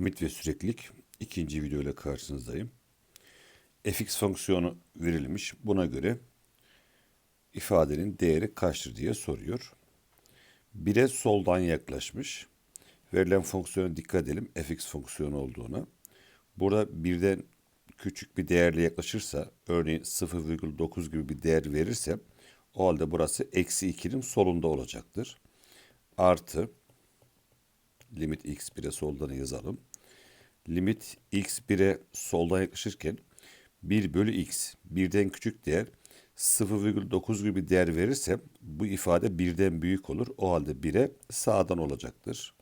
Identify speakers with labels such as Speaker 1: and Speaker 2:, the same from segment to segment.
Speaker 1: limit ve süreklilik ikinci video ile karşınızdayım. fx fonksiyonu verilmiş. Buna göre ifadenin değeri kaçtır diye soruyor. Bire soldan yaklaşmış. Verilen fonksiyona dikkat edelim. fx fonksiyonu olduğuna. Burada birden küçük bir değerle yaklaşırsa, örneğin 0,9 gibi bir değer verirse, o halde burası eksi 2'nin solunda olacaktır. Artı limit x1'e soldan yazalım. Limit x1'e soldan yaklaşırken 1 bölü x birden küçük değer 0,9 gibi değer verirsem bu ifade birden büyük olur. O halde 1'e sağdan olacaktır.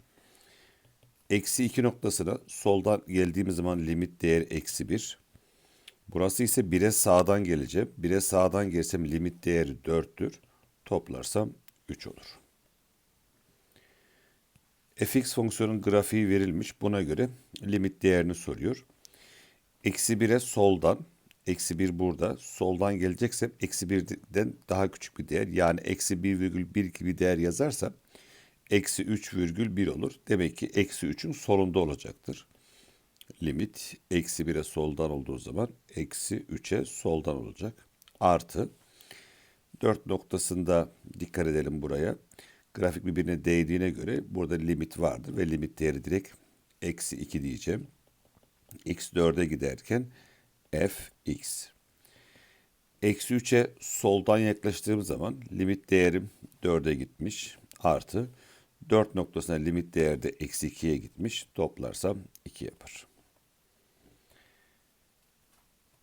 Speaker 1: Eksi 2 noktasına soldan geldiğimiz zaman limit değer eksi 1. Burası ise 1'e sağdan geleceğim. 1'e sağdan gelsem limit değeri 4'tür. Toplarsam 3 olur fx fonksiyonun grafiği verilmiş. Buna göre limit değerini soruyor. Eksi 1'e soldan, eksi 1 burada, soldan geleceksem eksi 1'den daha küçük bir değer yani eksi 1,1 gibi değer yazarsam eksi 3,1 olur. Demek ki eksi 3'ün solunda olacaktır. Limit eksi 1'e soldan olduğu zaman eksi 3'e soldan olacak. Artı 4 noktasında dikkat edelim buraya grafik birbirine değdiğine göre burada limit vardır ve limit değeri direkt eksi 2 diyeceğim. x 4'e giderken f x. Eksi 3'e soldan yaklaştığım zaman limit değerim 4'e gitmiş. Artı 4 noktasına limit değerde eksi 2'ye gitmiş. Toplarsam 2 yapar.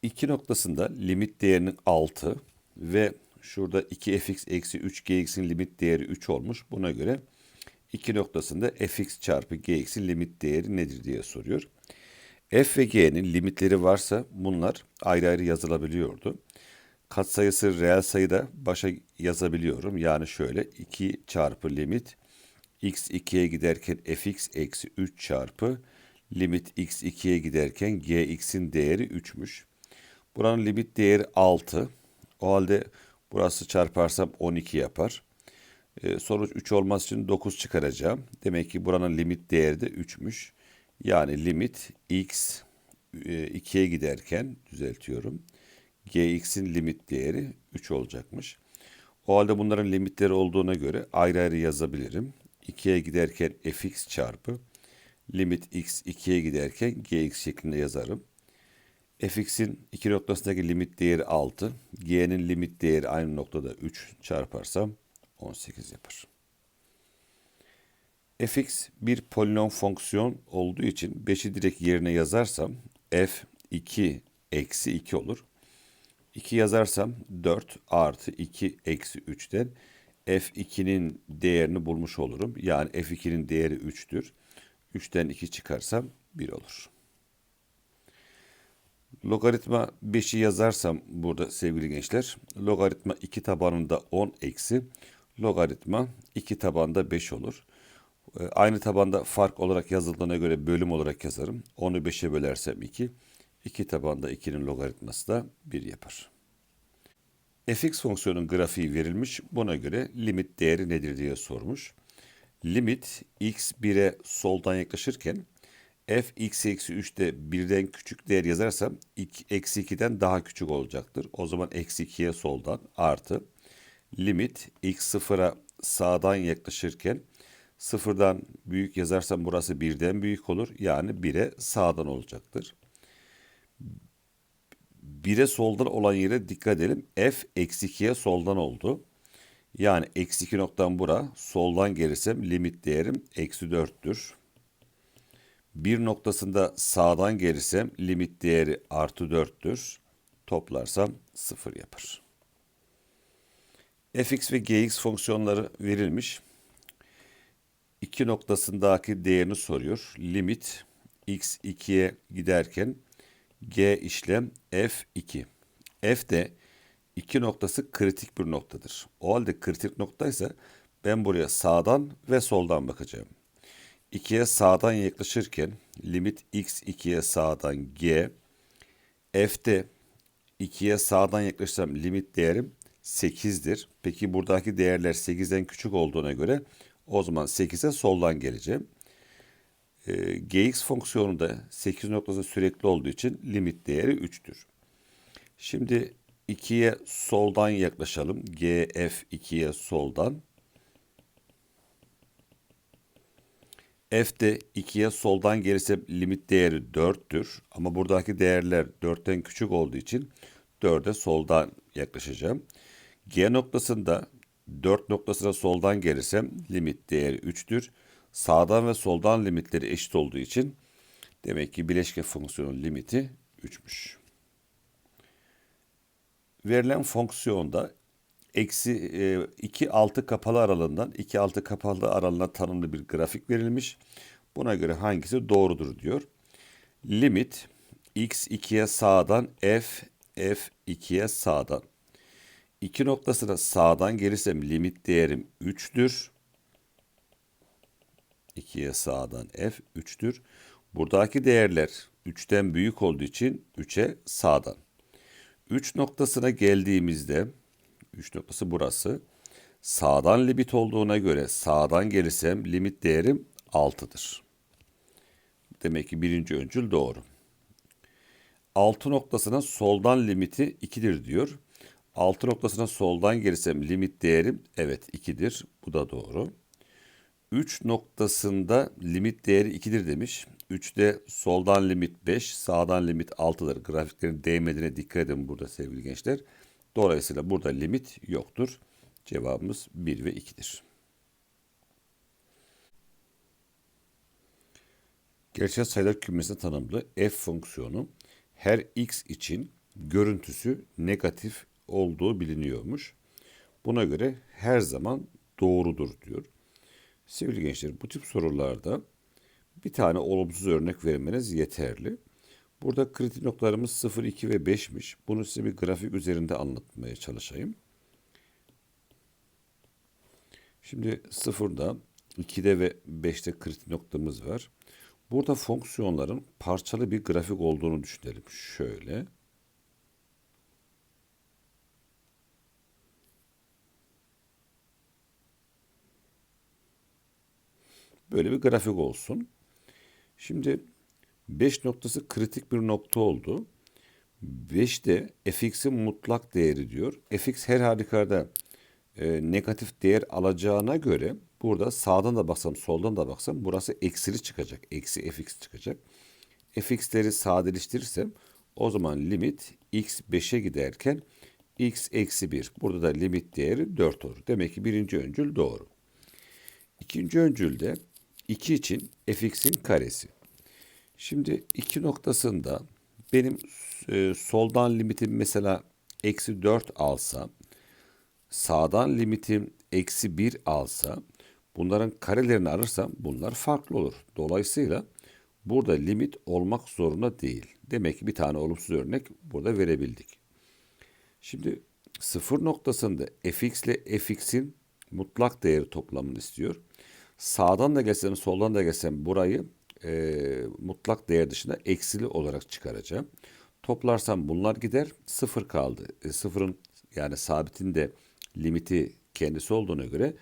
Speaker 1: 2 noktasında limit değerinin 6 ve Şurada 2fx eksi 3gx'in limit değeri 3 olmuş. Buna göre 2 noktasında fx çarpı gx'in limit değeri nedir diye soruyor. f ve g'nin limitleri varsa bunlar ayrı ayrı yazılabiliyordu. Katsayısı reel sayıda başa yazabiliyorum. Yani şöyle 2 çarpı limit x 2'ye giderken fx eksi 3 çarpı limit x 2'ye giderken gx'in değeri 3'müş. Buranın limit değeri 6. O halde Burası çarparsam 12 yapar. Ee, sonuç 3 olması için 9 çıkaracağım. Demek ki buranın limit değeri de 3'müş. Yani limit x e, 2'ye giderken düzeltiyorum. gx'in limit değeri 3 olacakmış. O halde bunların limitleri olduğuna göre ayrı ayrı yazabilirim. 2'ye giderken fx çarpı limit x 2'ye giderken gx şeklinde yazarım fx'in iki noktasındaki limit değeri 6. G'nin limit değeri aynı noktada 3 çarparsam 18 yapar. fx bir polinom fonksiyon olduğu için 5'i direkt yerine yazarsam f 2 eksi 2 olur. 2 yazarsam 4 artı 2 eksi 3'ten f2'nin değerini bulmuş olurum. Yani f2'nin değeri 3'tür. 3'ten 2 çıkarsam 1 olur. Logaritma 5'i yazarsam burada sevgili gençler. Logaritma 2 tabanında 10 eksi. Logaritma 2 tabanda 5 olur. Ee, aynı tabanda fark olarak yazıldığına göre bölüm olarak yazarım. 10'u 5'e bölersem 2. 2 tabanda 2'nin logaritması da 1 yapar. fx fonksiyonun grafiği verilmiş. Buna göre limit değeri nedir diye sormuş. Limit x 1'e soldan yaklaşırken f x eksi 3'te birden küçük değer yazarsam eksi 2'den daha küçük olacaktır. O zaman eksi 2'ye soldan artı limit x sıfıra sağdan yaklaşırken sıfırdan büyük yazarsam burası birden büyük olur. Yani 1'e sağdan olacaktır. 1'e soldan olan yere dikkat edelim. f eksi 2'ye soldan oldu. Yani eksi 2 noktam bura. Soldan gelirsem limit değerim eksi 4'tür bir noktasında sağdan gelirsem limit değeri artı 4'tür. Toplarsam 0 yapar. fx ve gx fonksiyonları verilmiş. İki noktasındaki değerini soruyor. Limit x 2'ye giderken g işlem f2. f de iki noktası kritik bir noktadır. O halde kritik noktaysa ben buraya sağdan ve soldan bakacağım. 2'ye sağdan yaklaşırken limit x 2'ye sağdan g f'de 2'ye sağdan yaklaşırsam limit değerim 8'dir. Peki buradaki değerler 8'den küçük olduğuna göre o zaman 8'e soldan geleceğim. e, gx fonksiyonu da 8 noktası sürekli olduğu için limit değeri 3'tür. Şimdi 2'ye soldan yaklaşalım. gf 2'ye soldan. F de 2'ye soldan gelirse limit değeri 4'tür. Ama buradaki değerler 4'ten küçük olduğu için 4'e soldan yaklaşacağım. G noktasında 4 noktasına soldan gelirsem limit değeri 3'tür. Sağdan ve soldan limitleri eşit olduğu için demek ki bileşke fonksiyonun limiti 3'müş. Verilen fonksiyonda eksi 2 altı kapalı aralığından 2 altı kapalı aralığına tanımlı bir grafik verilmiş. Buna göre hangisi doğrudur diyor. Limit x 2'ye sağdan f f 2'ye sağdan. 2 noktasına sağdan gelirsem limit değerim 3'tür. 2'ye sağdan f 3'tür. Buradaki değerler 3'ten büyük olduğu için 3'e sağdan. 3 noktasına geldiğimizde 3 noktası burası. Sağdan limit olduğuna göre sağdan gelirsem limit değerim 6'dır. Demek ki birinci öncül doğru. 6 noktasına soldan limiti 2'dir diyor. 6 noktasına soldan gelirsem limit değerim evet 2'dir. Bu da doğru. 3 noktasında limit değeri 2'dir demiş. 3'te soldan limit 5, sağdan limit 6'dır. Grafiklerin değmediğine dikkat edin burada sevgili gençler. Dolayısıyla burada limit yoktur. Cevabımız 1 ve 2'dir. Gerçel sayılar kümesine tanımlı f fonksiyonu her x için görüntüsü negatif olduğu biliniyormuş. Buna göre her zaman doğrudur diyor. Sevgili gençler bu tip sorularda bir tane olumsuz örnek vermeniz yeterli. Burada kritik noktalarımız 0, 2 ve 5'miş. Bunu size bir grafik üzerinde anlatmaya çalışayım. Şimdi 0'da, 2'de ve 5'te kritik noktamız var. Burada fonksiyonların parçalı bir grafik olduğunu düşünelim. Şöyle. Böyle bir grafik olsun. Şimdi 5 noktası kritik bir nokta oldu. 5 de fx'in mutlak değeri diyor. fx her halükarda e, negatif değer alacağına göre burada sağdan da baksam soldan da baksam burası eksili çıkacak. Eksi fx çıkacak. fx'leri sadeleştirirsem o zaman limit x 5'e giderken x eksi 1. Burada da limit değeri 4 olur. Demek ki birinci öncül doğru. İkinci öncülde 2 için fx'in karesi. Şimdi 2 noktasında benim e, soldan limitim mesela eksi 4 alsa, sağdan limitim eksi 1 alsa, bunların karelerini alırsam bunlar farklı olur. Dolayısıyla burada limit olmak zorunda değil. Demek ki bir tane olumsuz örnek burada verebildik. Şimdi sıfır noktasında fx ile fx'in mutlak değeri toplamını istiyor. Sağdan da gelsem soldan da gelsem burayı e, mutlak değer dışında eksili olarak çıkaracağım. Toplarsam bunlar gider. Sıfır kaldı. E, sıfırın yani sabitin de limiti kendisi olduğuna göre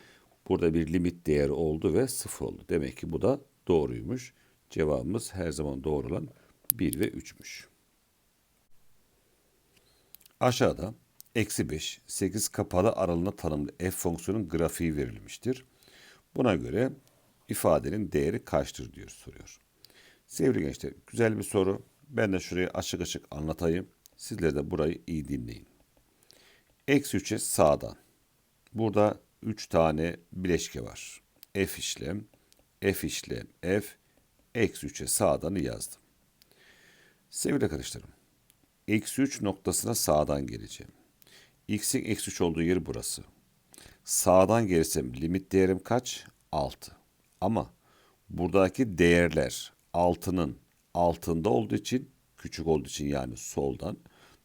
Speaker 1: burada bir limit değeri oldu ve sıfır oldu. Demek ki bu da doğruymuş. Cevabımız her zaman doğru olan 1 ve 3'müş. Aşağıda eksi 5, 8 kapalı aralığına tanımlı f fonksiyonun grafiği verilmiştir. Buna göre ifadenin değeri kaçtır diyor soruyor. Sevgili gençler güzel bir soru. Ben de şurayı açık açık anlatayım. Sizler de burayı iyi dinleyin. Eksi 3'e sağdan. Burada 3 tane bileşke var. F işlem, F işlem, F, eksi 3'e sağdanı yazdım. Sevgili arkadaşlarım, eksi 3 noktasına sağdan geleceğim. X'in eksi 3 olduğu yer burası. Sağdan gelirsem limit değerim kaç? 6. Ama buradaki değerler altının altında olduğu için küçük olduğu için yani soldan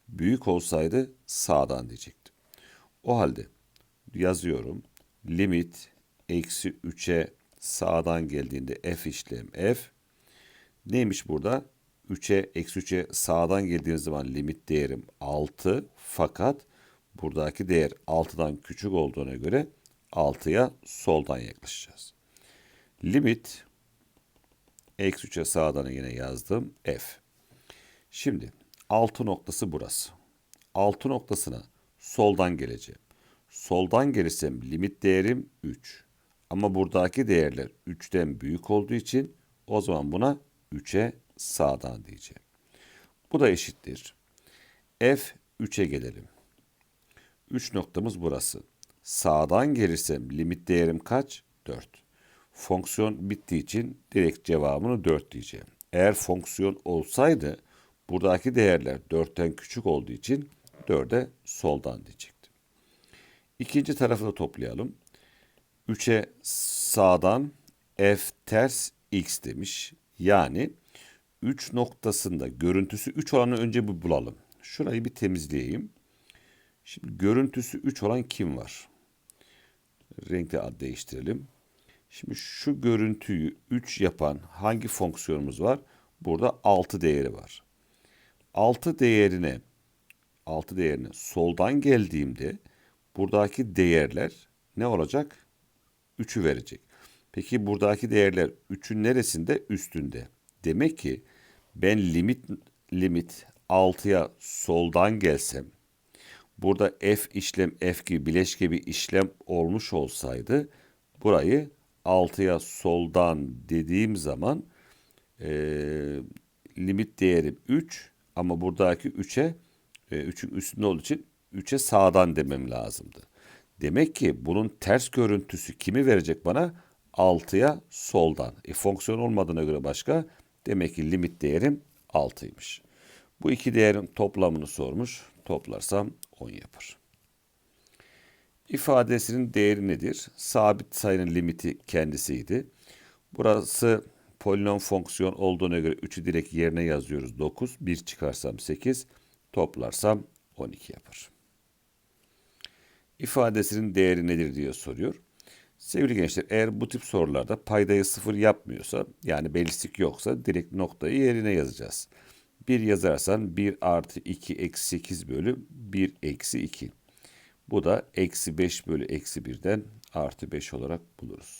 Speaker 1: büyük olsaydı sağdan diyecektim. O halde yazıyorum limit eksi 3'e sağdan geldiğinde f işlem f neymiş burada? 3'e eksi 3'e sağdan geldiğiniz zaman limit değerim 6 fakat buradaki değer 6'dan küçük olduğuna göre 6'ya soldan yaklaşacağız. Limit Eksi 3'e sağdan yine yazdım. F. Şimdi 6 noktası burası. 6 noktasına soldan geleceğim. Soldan gelirsem limit değerim 3. Ama buradaki değerler 3'ten büyük olduğu için o zaman buna 3'e sağdan diyeceğim. Bu da eşittir. F 3'e gelelim. 3 noktamız burası. Sağdan gelirsem limit değerim kaç? 4. Fonksiyon bittiği için direkt cevabını 4 diyeceğim. Eğer fonksiyon olsaydı buradaki değerler 4'ten küçük olduğu için 4'e soldan diyecektim. İkinci tarafı da toplayalım. 3'e sağdan f ters x demiş. Yani 3 noktasında görüntüsü 3 olanı önce bir bulalım. Şurayı bir temizleyeyim. Şimdi görüntüsü 3 olan kim var? Renkli ad değiştirelim. Şimdi şu görüntüyü 3 yapan hangi fonksiyonumuz var? Burada 6 değeri var. 6 değerine 6 değerine soldan geldiğimde buradaki değerler ne olacak? 3'ü verecek. Peki buradaki değerler 3'ün neresinde? Üstünde. Demek ki ben limit limit 6'ya soldan gelsem burada f işlem f gibi bileşke bir işlem olmuş olsaydı burayı 6'ya soldan dediğim zaman e, limit değerim 3 ama buradaki 3'e e, 3'ün üstünde olduğu için 3'e sağdan demem lazımdı. Demek ki bunun ters görüntüsü kimi verecek bana? 6'ya soldan. E, fonksiyon olmadığına göre başka. Demek ki limit değerim 6'ymış. Bu iki değerin toplamını sormuş. Toplarsam 10 yapar. İfadesinin değeri nedir? Sabit sayının limiti kendisiydi. Burası polinom fonksiyon olduğuna göre 3'ü direkt yerine yazıyoruz. 9. 1 çıkarsam 8. Toplarsam 12 yapar. İfadesinin değeri nedir diye soruyor. Sevgili gençler eğer bu tip sorularda paydayı sıfır yapmıyorsa yani belirsizlik yoksa direkt noktayı yerine yazacağız. 1 yazarsan 1 artı 2 eksi 8 bölü 1 eksi 2. Bu da eksi 5 bölü eksi 1'den artı 5 olarak buluruz.